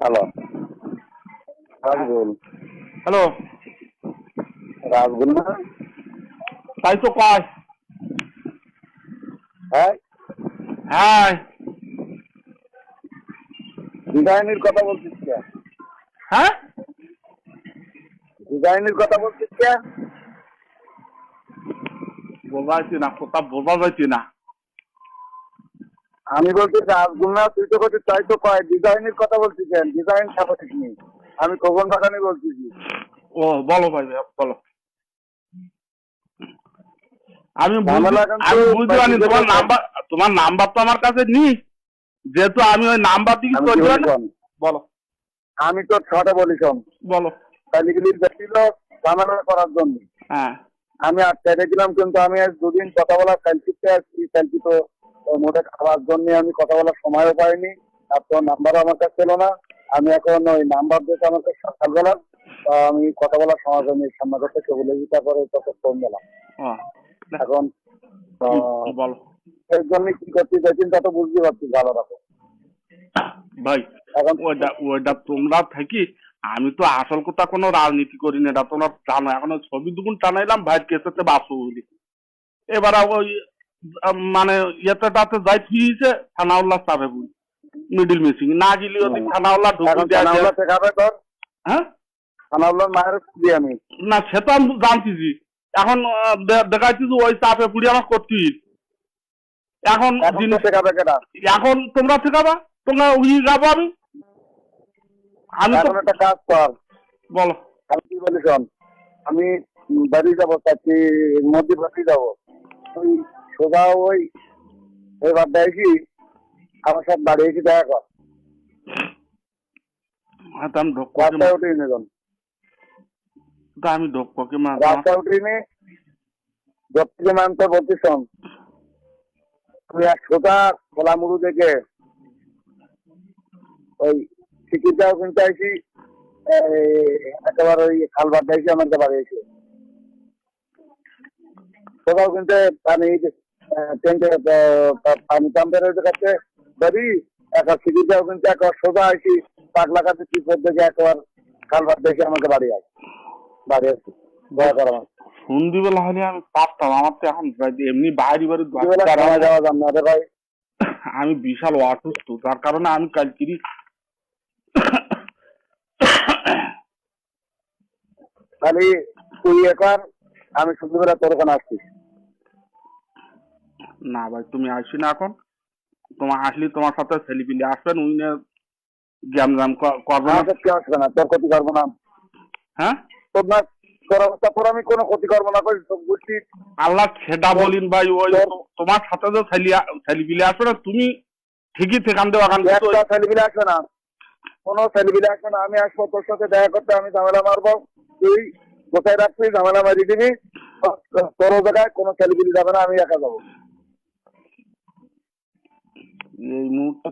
Hello রাজগুল। Hello রাজগুল না? তাই তো কয় হ্যাঁ হ্যাঁ ডিজাইনের কথা বলছিস কে? হ্যাঁ ডিজাইনের কথা বলছিস কে? না কথা যাচ্ছে না। আমি বলছি রাজগুল না তুই তো করছিস তাই তো কয় ডিজাইনের কথা বলছিস কেন? ডিজাইন সাপোর্টিস নি আমি কখন বাগানি বলতেছি। ও বলো ভাই বলো। আমি কিন্তু আমি বুঝতে পারিনি তোমার নাম্বার তোমার নাম্বার তো আমার কাছে নেই। যেহেতু আমি ওই নাম্বার দিকে করি বলি আমি তো ছটা বলি শোন। বলো। বেশিল ঝামেলা করার জন্য। হ্যাঁ। আমি আটটা গেছিলাম কিন্তু আমি আজ দুদিন কথা বলা ক্যালসিতে আসছি ক্যালসি তো মোটে খাওয়ার জন্য আমি কথা বলার সময়ও পাইনি আর তোর নাম্বারও আমার কাছে ছিল না। আমি এখন ওই নাম্বার দিতে আমার কাছে সকালবেলা আমি কথা বলার সময় জন্য সামনে করতে সেগুলো দিতে করে তত ফোন দিলাম। এখন বলো? এর জন্য কি করতে চাইছেন তা তো বুঝতে পারছি ভালো রকম ভাই এখন ওইটা তোমরা থাকি আমি তো আসল কথা কোনো রাজনীতি করি না এটা তোমরা জানো এখন ওই ছবি দুগুণ টানাইলাম ভাই কেসেতে বাসু বলি এবার ওই মানে ইয়েতে তাতে যাই ফিরেছে থানাউল্লাহ বলি। মিডিল মিসিং না গেলে ওদিক থানাউল্লাহ ঢুকে থানাউল্লাহ শেখাবে তোর? হ্যাঁ? মায়ের দিই আমি না সে তো আমি জানতেছি। এখন দেখাচ্ছি যে ওই চাপে পুড়ি আমার করতে। এখন জিনিস শেখাবে কেটা এখন তোমরা শেখাবা তোমরা উই যাব আমি? আমি তো একটা কাজ কর। বলো। আমি কি বলি আমি বাড়ি যাব চাচ্ছি নদী বাড়ি যাব। সোজা ওই আমার সাথে বাড়ি এসে দেখা কর। আমি রাস্তায় উঠে নিলাম আমি ঢোক রাস্তায় উঠে নি। দক্ষিণে মানতে বলছি শোন। তুই এক সোজা খোলা মুড়ু দেখে ওই কিনতে আইসি একেবারে ওই খালবার দেখি আমার বাড়ি এসে। কোথাও কিন্তু পানি ট্রেনটে পানি পাম্পের ওই কাছে বাড়ি একটা টিকিটটাও কিন্তু একবার সোজা আইসি পাগলা কাছে কি করতে যে একবার খালবার দেখে আমাকে বাড়ি আয়। বাড়ি আসছি দয়া কর আমার সন্ধিবেলা হলে আমি পারতাম আমার তো এখন এমনি বাইরে বাড়ি যাওয়া যান না রে ভাই। আমি বিশাল অসুস্থ যার কারণে আমি কালকিরি খালি তুই একবার আমি সন্ধ্যেবেলা তোর ওখানে আসছি। না ভাই তুমি আসি না এখন। তোমার আসলে তোমার সাথে ছেলেপিলে আসবেন উই না জ্যাম ক- করবে না। কেউ আসবে না তোর ক্ষতি করব না। হ্যাঁ? তোর না তোর আমি কোনো ক্ষতি করব না বুঝছি। আল্লাহ সেটা বলিন ভাই ওই তোমার সাথে যে ছেলে ছেলেপিলে আসবে না তুমি ঠিকই সেখান দেওয়া একটা ছেলেপিলে আসবে না। কোনো ছেলেপিলে আসবে না আমি আসব তোর সাথে দেখা করতে আমি ঝামেলা মারবো। তুই কোথায় রাখবি ঝামেলা মারি দিবি। তোর জায়গায় কোনো ছেলেপিলি যাবে না আমি একা যাব। এই মুহূর্তে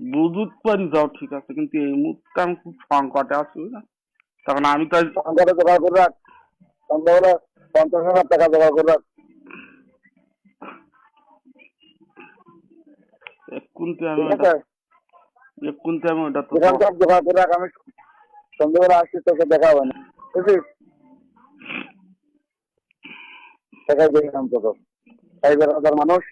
বুঝতে পারি যাও ঠিক আছে কিন্তু এই মুহূর্তে আমি খুব সংকটে আছি বুঝলে? তখন আমি তো সন্ধ্যাটা জোগাড় করে রাখ। সন্ধ্যাবেলা পঞ্চাশ হাজার টাকা জোগাড় করে রাখ। এক্ষুনতে আমি ওটা এক্ষুনতে আমি জোগাড় করে রাখ আমি সন্ধ্যাবেলা আসছি তোকে দেখা হবে না। তোকে। সাইবার হাজার মানুষ।